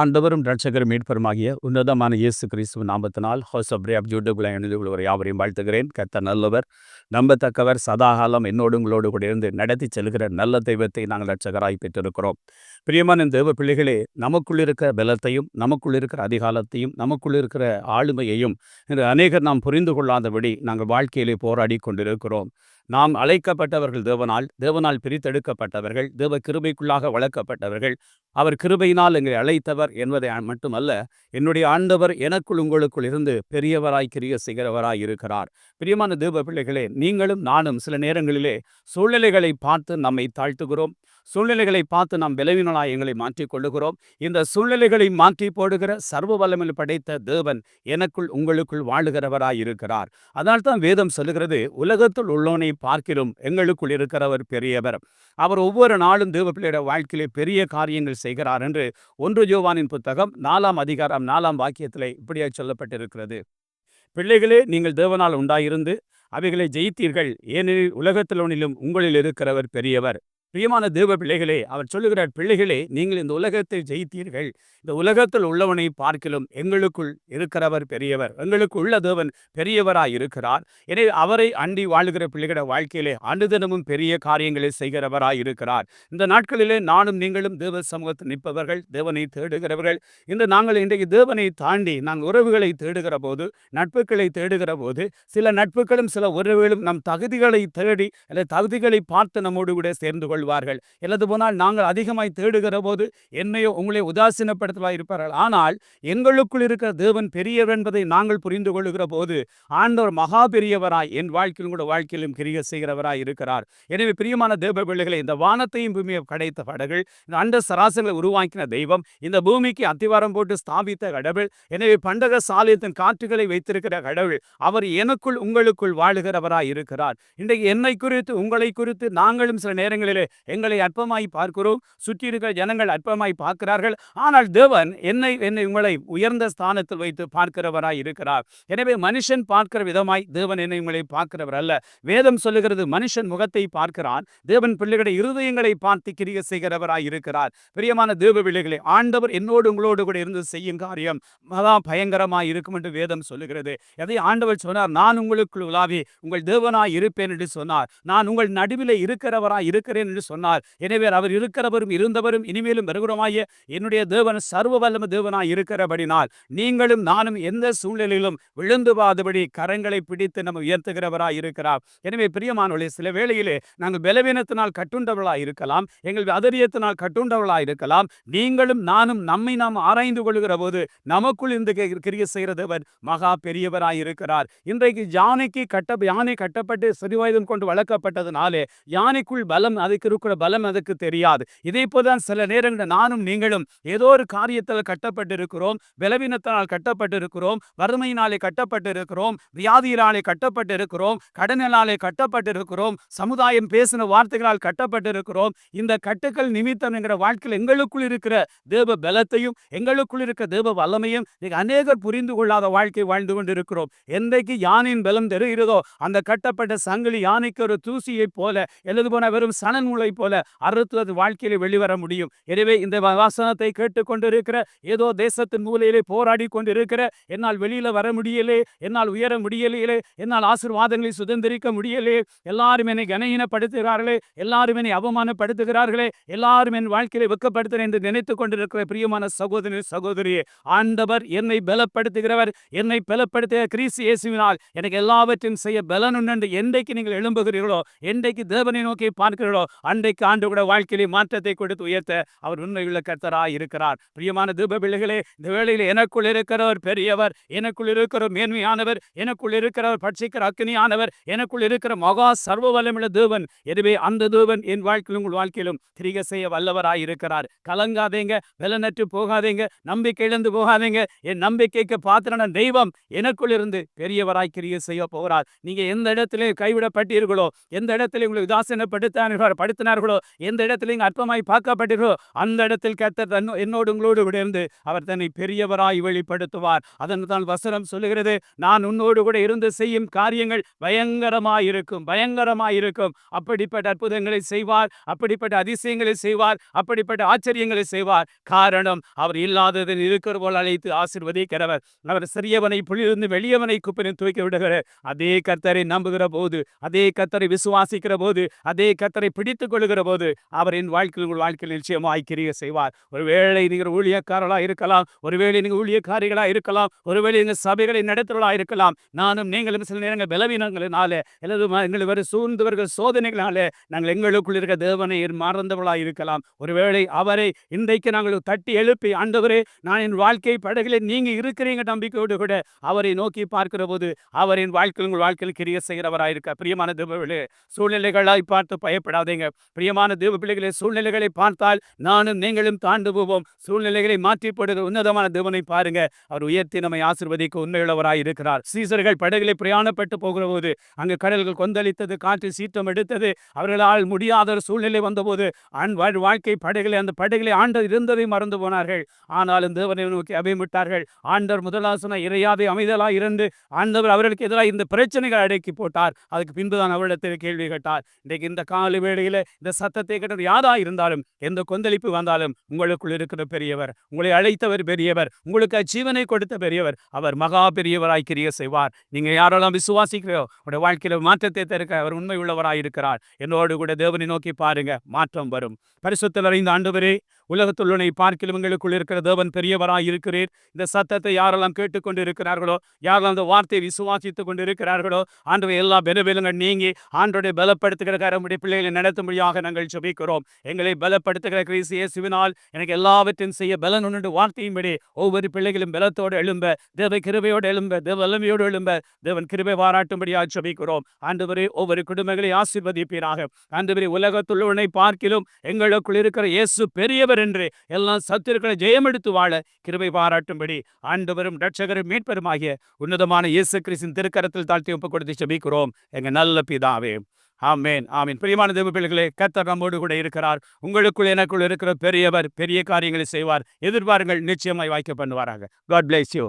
ஆண்டவரும் இரட்சகரும் மீட்பருமாகிய உன்னதமான இயேசு கிறிஸ்துவ நாமத்தினால் ஹோஸ் ஆஃப் பிரேப் யூடியூப்ல கொள்வர் யாவரையும் வாழ்த்துகிறேன். கத்த நல்லவர் நம்பத்தக்கவர் சதாகாலம் என்னோடு உங்களோடு கூட இருந்து நடத்தி செல்கிற நல்ல தெய்வத்தை நாங்கள் ரட்சகராய் பெற்றிருக்கிறோம். பிரியமான தேவ பிள்ளைகளே நமக்குள் இருக்கிற பலத்தையும் நமக்குள் இருக்கிற அதிகாலத்தையும் நமக்குள் இருக்கிற ஆளுமையையும் என்று அநேகர் நாம் புரிந்து கொள்ளாதபடி நாங்கள் வாழ்க்கையிலே போராடி கொண்டிருக்கிறோம். நாம் அழைக்கப்பட்டவர்கள் தேவனால் தேவனால் பிரித்தெடுக்கப்பட்டவர்கள் தேவ கிருபைக்குள்ளாக வளர்க்கப்பட்டவர்கள் அவர் கிருபையினால் எங்களை அழைத்தவர் என்பதை மட்டுமல்ல என்னுடைய ஆண்டவர் எனக்குள் உங்களுக்குள் இருந்து பெரியவராய் கிரிய செய்கிறவராய் இருக்கிறார். பிரியமான தேவ பிள்ளைகளே நீங்களும் நானும் சில நேரங்களிலே சூழ்நிலைகளை பார்த்து நம்மை தாழ்த்துகிறோம். சூழ்நிலைகளை பார்த்து நாம் விளைவினலாய் எங்களை மாற்றிக் கொள்ளுகிறோம். இந்த சூழ்நிலைகளை மாற்றி போடுகிற சர்வ வல்லமில் படைத்த தேவன் எனக்குள் உங்களுக்குள் வாழுகிறவராய் இருக்கிறார். அதனால் தான் வேதம் சொல்லுகிறது உலகத்தில் உள்ளோனை பார்க்கிறோம் எங்களுக்குள் இருக்கிறவர் பெரியவர். அவர் ஒவ்வொரு நாளும் தேவ பிள்ளையோட வாழ்க்கையிலே பெரிய காரியங்கள் செய்கிறார் என்று ஒன்று ஜோவானின் புத்தகம் நாலாம் அதிகாரம் நாலாம் வாக்கியத்திலே இப்படியாக சொல்லப்பட்டிருக்கிறது. பிள்ளைகளே நீங்கள் தேவனால் உண்டாயிருந்து அவைகளை ஜெயித்தீர்கள். ஏனெனில் உலகத்திலோனிலும் உங்களில் இருக்கிறவர் பெரியவர். பிரியமான தேவ பிள்ளைகளே அவர் சொல்லுகிறார் பிள்ளைகளே நீங்கள் இந்த உலகத்தை ஜெயித்தீர்கள். இந்த உலகத்தில் உள்ளவனை பார்க்கிலும் எங்களுக்குள் இருக்கிறவர் பெரியவர். எங்களுக்கு உள்ள தேவன் பெரியவராய் இருக்கிறார். எனவே அவரை அண்டி வாழ்கிற பிள்ளைகள வாழ்க்கையிலே அனுதினமும் பெரிய காரியங்களை செய்கிறவராய் இருக்கிறார். இந்த நாட்களிலே நானும் நீங்களும் தேவ சமூகத்தில் நிற்பவர்கள் தேவனை தேடுகிறவர்கள். இந்த நாங்கள் இன்றைக்கு தேவனை தாண்டி நாங்கள் உறவுகளை தேடுகிற போது நட்புகளை தேடுகிற போது சில நட்புகளும் சில உறவுகளும் நம் தகுதிகளை தேடி அல்ல தகுதிகளை பார்த்து நம்மோடு கூட சேர்ந்து கொள் கொள்வார்கள். அல்லது போனால் நாங்கள் அதிகமாய் தேடுகிற போது என்னையோ உங்களை உதாசீனப்படுத்தலாக இருப்பார்கள். ஆனால் எங்களுக்குள் இருக்கிற தேவன் பெரியவர் என்பதை நாங்கள் புரிந்து கொள்ளுகிற போது ஆண்டவர் மகா பெரியவராய் என் வாழ்க்கையிலும் கூட வாழ்க்கையிலும் கிரிய செய்கிறவராய் இருக்கிறார். எனவே பிரியமான தேவ பிள்ளைகளை இந்த வானத்தையும் பூமியை கடைத்த படகள் இந்த அண்ட சராசங்களை உருவாக்கின தெய்வம் இந்த பூமிக்கு அத்திவாரம் போட்டு ஸ்தாபித்த கடவுள் எனவே பண்டக சாலியத்தின் காற்றுகளை வைத்திருக்கிற கடவுள் அவர் எனக்குள் உங்களுக்குள் வாழுகிறவராய் இருக்கிறார். இன்றைக்கு என்னை குறித்து உங்களை குறித்து நாங்களும் சில நேரங்களிலே எங்களை அற்பமாய் பார்க்கிறோம். சுற்றி இருக்கிற ஜனங்கள் அற்பமாய் பார்க்கிறார்கள். ஆனால் தேவன் என்னை என்னை உங்களை உயர்ந்த ஸ்தானத்தில் வைத்து பார்க்கிறவராய் இருக்கிறார். எனவே மனுஷன் பார்க்கிற விதமாய் தேவன் என்னை உங்களை பார்க்கிறவர் அல்ல. வேதம் சொல்லுகிறது மனுஷன் முகத்தை பார்க்கிறான். தேவன் பிள்ளைகளை இருதயங்களை பார்த்து கிரிய செய்கிறவராய் இருக்கிறார். பிரியமான தேவ பிள்ளைகளை ஆண்டவர் என்னோடு உங்களோடு கூட இருந்து செய்யும் காரியம் மகா பயங்கரமாக இருக்கும் என்று வேதம் சொல்லுகிறது. எதை ஆண்டவர் சொன்னார்? நான் உங்களுக்குள் உலாவி உங்கள் தேவனாய் இருப்பேன் என்று சொன்னார். நான் உங்கள் நடுவில் இருக்கிறவராய் இருக்கிறேன் என்று சொன்னார். எனவே அவர் இருக்கிறவரும் இருந்தவரும் இனிமேலும் வருகிறோமாய என்னுடைய தேவன் சர்வ வல்லம தேவனாய் இருக்கிறபடினால் நீங்களும் நானும் எந்த சூழ்நிலையிலும் விழுந்து வாதபடி கரங்களை பிடித்து நம்ம உயர்த்துகிறவராய் இருக்கிறார். எனவே பிரியமானவர்களே சில வேளையிலே நாங்கள் பலவீனத்தினால் கட்டுண்டவளாய் இருக்கலாம். எங்கள் அதரியத்தினால் கட்டுண்டவளாய் இருக்கலாம். நீங்களும் நானும் நம்மை நாம் ஆராய்ந்து கொள்கிற போது நமக்குள் இந்த கிரிய செய்கிற தேவன் மகா பெரியவராய் இருக்கிறார். இன்றைக்கு யானைக்கு கட்ட யானை கட்டப்பட்டு சிறுவயதம் கொண்டு வளர்க்கப்பட்டதுனாலே யானைக்குள் பலம் அதுக்கு இருக்கிற பலம் அதுக்கு தெரியாது. இதே போதான் சில நேரங்களில் நானும் நீங்களும் ஏதோ ஒரு காரியத்தில் கட்டப்பட்டிருக்கிறோம் பலவீனத்தினால் கட்டப்பட்டு இருக்கிறோம் வறுமையினாலே கட்டப்பட்டு இருக்கிறோம் வியாதியினாலே கட்டப்பட்டு இருக்கிறோம் கடனினாலே கட்டப்பட்டிருக்கிறோம் சமுதாயம் பேசின வார்த்தைகளால் கட்டப்பட்டிருக்கிறோம். இந்த கட்டுக்கள் நிமித்தம் என்கிற வாழ்க்கையில் எங்களுக்குள் இருக்கிற தேவ பலத்தையும் எங்களுக்குள் இருக்கிற தேவ வல்லமையும் அநேகர் புரிந்து கொள்ளாத வாழ்க்கை வாழ்ந்து கொண்டு இருக்கிறோம் என்றைக்கு யானையின் பலம் தெரிகிறதோ அந்த கட்டப்பட்ட சங்கிலி யானைக்கு ஒரு தூசியை போல எழுது போன வெறும் சனன் நூலை போல அறுத்துவது வாழ்க்கையில வெளிவர முடியும். எனவே இந்த வாசனத்தை கேட்டுக்கொண்டிருக்கிற ஏதோ தேசத்தின் மூலையிலே போராடி கொண்டிருக்கிற என்னால் வெளியில வர முடியலே என்னால் உயர முடியலையே என்னால் ஆசிர்வாதங்களை சுதந்திரிக்க முடியலே எல்லாரும் என்னை கனஹீனப்படுத்துகிறார்களே எல்லாரும் என்னை அவமானப்படுத்துகிறார்களே எல்லாரும் என் வாழ்க்கையில வெக்கப்படுத்தின என்று நினைத்துக் கொண்டிருக்கிற பிரியமான சகோதரி சகோதரியே ஆண்டவர் என்னை பலப்படுத்துகிறவர் என்னை பலப்படுத்துகிற கிறிஸ்து இயேசுவினால் எனக்கு எல்லாவற்றையும் செய்ய பலன் என்று என்றைக்கு நீங்கள் எழும்புகிறீர்களோ என்றைக்கு தேவனை நோக்கி பார்க்கிறீர்களோ அன்றைக்கு ஆண்டு கூட வாழ்க்கையிலே மாற்றத்தை கொடுத்து உயர்த்த அவர் உண்மையுள்ள கர்த்தராய் இருக்கிறார். பிரியமான தீப பிள்ளைகளே இந்த வேளையில் எனக்குள் இருக்கிறவர் பெரியவர் எனக்குள் இருக்கிற மேன்மையானவர் எனக்குள் இருக்கிறவர் பட்சிக்கிற அக்னியானவர் எனக்குள் இருக்கிற மகா சர்வ வல்லமுள்ள தேவன் எனவே அந்த தேவன் என் வாழ்க்கையிலும் உங்கள் வாழ்க்கையிலும் திரிக செய்ய வல்லவராய் இருக்கிறார். கலங்காதீங்க வெலனற்று போகாதீங்க நம்பிக்கை இழந்து போகாதீங்க. என் நம்பிக்கைக்கு பாத்திரன தெய்வம் எனக்குள் இருந்து பெரியவராய் கிரிய செய்ய போகிறார். நீங்க எந்த இடத்திலே கைவிடப்பட்டீர்களோ எந்த இடத்திலே உங்களை உதாசீனப்படுத்தானீர்கள் வெளிப்படுத்தினார்களோ எந்த இடத்துல நீங்கள் அற்பமாய் பார்க்கப்பட்டீர்களோ? அந்த இடத்தில் கத்தர் தன் என்னோடு உங்களோடு கூட இருந்து அவர் தன்னை பெரியவராய் வெளிப்படுத்துவார். அதன் தான் வசனம் சொல்லுகிறது நான் உன்னோடு கூட இருந்து செய்யும் காரியங்கள் பயங்கரமாயிருக்கும் பயங்கரமாயிருக்கும் அப்படிப்பட்ட அற்புதங்களை செய்வார் அப்படிப்பட்ட அதிசயங்களை செய்வார் அப்படிப்பட்ட ஆச்சரியங்களை செய்வார். காரணம் அவர் இல்லாததில் இருக்கிற போல் அழைத்து ஆசிர்வதிக்கிறவர். அவர் சிறியவனை புலியிருந்து வெளியவனை குப்பினை தூக்கி விடுகிற அதே கத்தரை நம்புகிற போது அதே கத்தரை விசுவாசிக்கிற போது அதே கத்தரை பிடித்து பிடித்துக் கொள்கிற போது அவரின் வாழ்க்கையில் உங்கள் வாழ்க்கையில் நிச்சயமாய் கிரிய செய்வார். ஒருவேளை நீங்கள் ஊழியக்காரர்களாக இருக்கலாம் ஒருவேளை நீங்கள் ஊழியக்காரிகளாக இருக்கலாம் ஒருவேளை நீங்கள் சபைகளை நடத்துகிறவர்களாக இருக்கலாம். நானும் நீங்களும் சில நேரங்கள் பலவீனங்களினாலே அல்லது எங்களை வரும் சூழ்ந்தவர்கள் சோதனைகளாலே நாங்கள் எங்களுக்குள் இருக்க தேவனை மறந்தவர்களாக இருக்கலாம். ஒருவேளை அவரை இன்றைக்கு நாங்கள் தட்டி எழுப்பி ஆண்டவரே நான் என் வாழ்க்கை படகுல நீங்க இருக்கிறீங்க நம்பிக்கையோடு கூட அவரை நோக்கி பார்க்கிற போது அவரின் வாழ்க்கையில் உங்கள் வாழ்க்கையில் கிரிய செய்கிறவராக இருக்க. பிரியமான தேவர்களே சூழ்நிலைகளாய் பார்த்து பயப்படாதீங்க. பிரியமான தேவ பிள்ளைகளை சூழ்நிலைகளை பார்த்தால் நானும் நீங்களும் தாண்டு போவோம் சூழ்நிலைகளை மாற்றி போடுகிற உன்னதமான தேவனை பாருங்க. அவர் உயர்த்தி நம்மை ஆசிர்வதிக்க உண்மையுள்ளவராய் இருக்கிறார். சீசர்கள் படகுகளை பிரயாணப்பட்டு போகிற போது அங்கு கடல்கள் கொந்தளித்தது காற்று சீற்றம் எடுத்தது அவர்களால் முடியாத ஒரு சூழ்நிலை வந்தபோது அன் வாழ்க்கை படைகளை அந்த படைகளை ஆண்டர் இருந்ததை மறந்து போனார்கள். ஆனாலும் தேவனை நோக்கி அபிமிட்டார்கள் ஆண்டர் முதலாசன இறையாதை அமைதலா இருந்து ஆண்டவர் அவர்களுக்கு எதிராக இந்த பிரச்சனைகள் அடக்கி போட்டார். அதுக்கு பின்புதான் அவரிடத்தில் கேள்வி கேட்டார். இன்றைக்கு இந்த கால வேளையில இந்த சத்தத்தை கேட்டது யாரா இருந்தாலும் எந்த கொந்தளிப்பு வந்தாலும் உங்களுக்குள் இருக்கிற பெரியவர் உங்களை அழைத்தவர் பெரியவர் உங்களுக்கு ஜீவனை கொடுத்த பெரியவர் அவர் மகா பெரியவராய் கிரிய செய்வார். நீங்க யாரெல்லாம் விசுவாசிக்கிறோ உடைய வாழ்க்கையில மாற்றத்தை தருக்க அவர் உண்மை உள்ளவராய் இருக்கிறார். என்னோடு கூட தேவனை நோக்கி பாருங்க மாற்றம் வரும். பரிசுத்தல் அறிந்த ஆண்டு உலகத்துள்ளனை பார்க்கிலும் எங்களுக்குள் இருக்கிற தேவன் பெரியவராய் இருக்கிறீர். இந்த சத்தத்தை யாரெல்லாம் கேட்டுக்கொண்டு இருக்கிறார்களோ யாரெல்லாம் அந்த வார்த்தையை விசுவாசித்துக் கொண்டு இருக்கிறார்களோ ஆண்டவை எல்லா பெருவிலங்கள் நீங்கி ஆண்டோடைய பலப்படுத்துகிற கரமுடைய பிள்ளைகளை நடத்தும்படியாக நாங்கள் ஜபிக்கிறோம். எங்களை பலப்படுத்துகிற கிறிஸ்து சிவனால் எனக்கு எல்லாவற்றையும் செய்ய பலன் உண்டு. வார்த்தையும்படி ஒவ்வொரு பிள்ளைகளும் பலத்தோடு எழும்ப தேவ கிருபையோடு எழும்ப தேவ வல்லமையோடு எழும்ப தேவன் கிருபை பாராட்டும்படியாக ஜபிக்கிறோம். ஆண்டவரே ஒவ்வொரு குடும்பங்களை ஆசிர்வதிப்பீராக. ஆண்டவரே உலகத்துள்ளவனை பார்க்கிலும் எங்களுக்குள் இருக்கிற இயேசு பெரியவர் என்று எல்லாம் சத்துருக்களை ஜெயமெடுத்து வாழ கிருபை பாராட்டும்படி ஆண்டவரும் ரட்சகரும் மீட்பருமாகிய உன்னதமான இயேசு கிறிஸ்தின் திருக்கரத்தில் தாழ்த்தி ஒப்புக் கொடுத்து செபிக்கிறோம். எங்க நல்ல பிதாவே. ஆமேன் ஆமீன். பிரியமான தேவ பிள்ளைகளே கத்தர் நம்மோடு கூட இருக்கிறார். உங்களுக்குள் எனக்குள் இருக்கிற பெரியவர் பெரிய காரியங்களை செய்வார். எதிர்பாருங்கள் நிச்சயமாய் வாய்க்க பண்ணுவாராக. God place you